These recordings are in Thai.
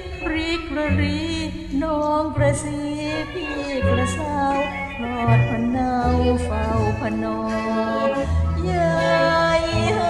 ระซิกรีกระรีน้องกระซีพี่กระสาวพลอดพะเนาเฝ้าพะนอยายเฮ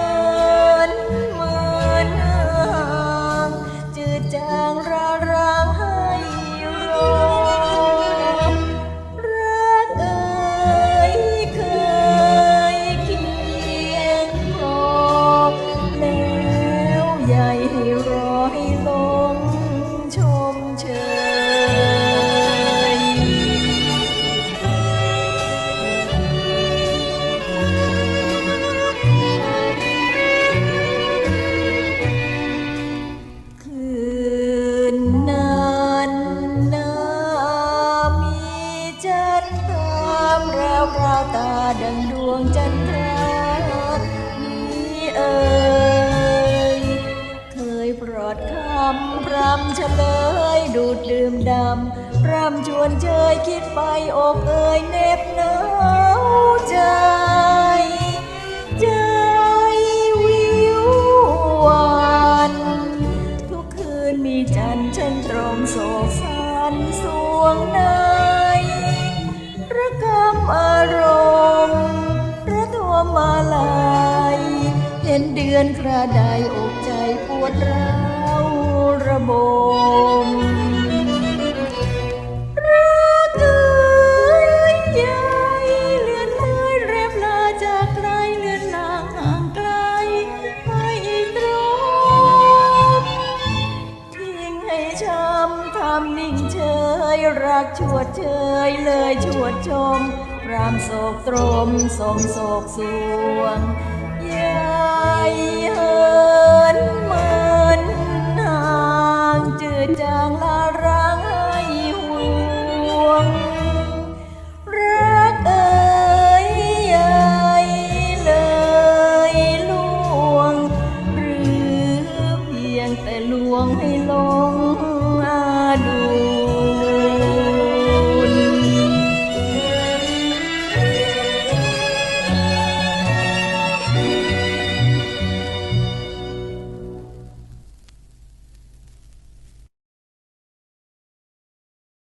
ดังดวงจันทรามีเอ่ยเคยปลอดคำพรำเฉลยดูดดื่มดำพรำชวนเชยคิดไปอกเอ่ยเน็บเนย มาลายเห็นเดือนคราใดอกใจปวดร้าวระบมรักเอ่ยใหญ่เลือนลอยเร็บลาจากไกลเลือนลางห่างไกลให้ตรมทิ้งให้ช้ำทำนิ่งเฉยรักชวดเชยเลยชวดชม รามโศกตรมสมโศกสวงยายเหิ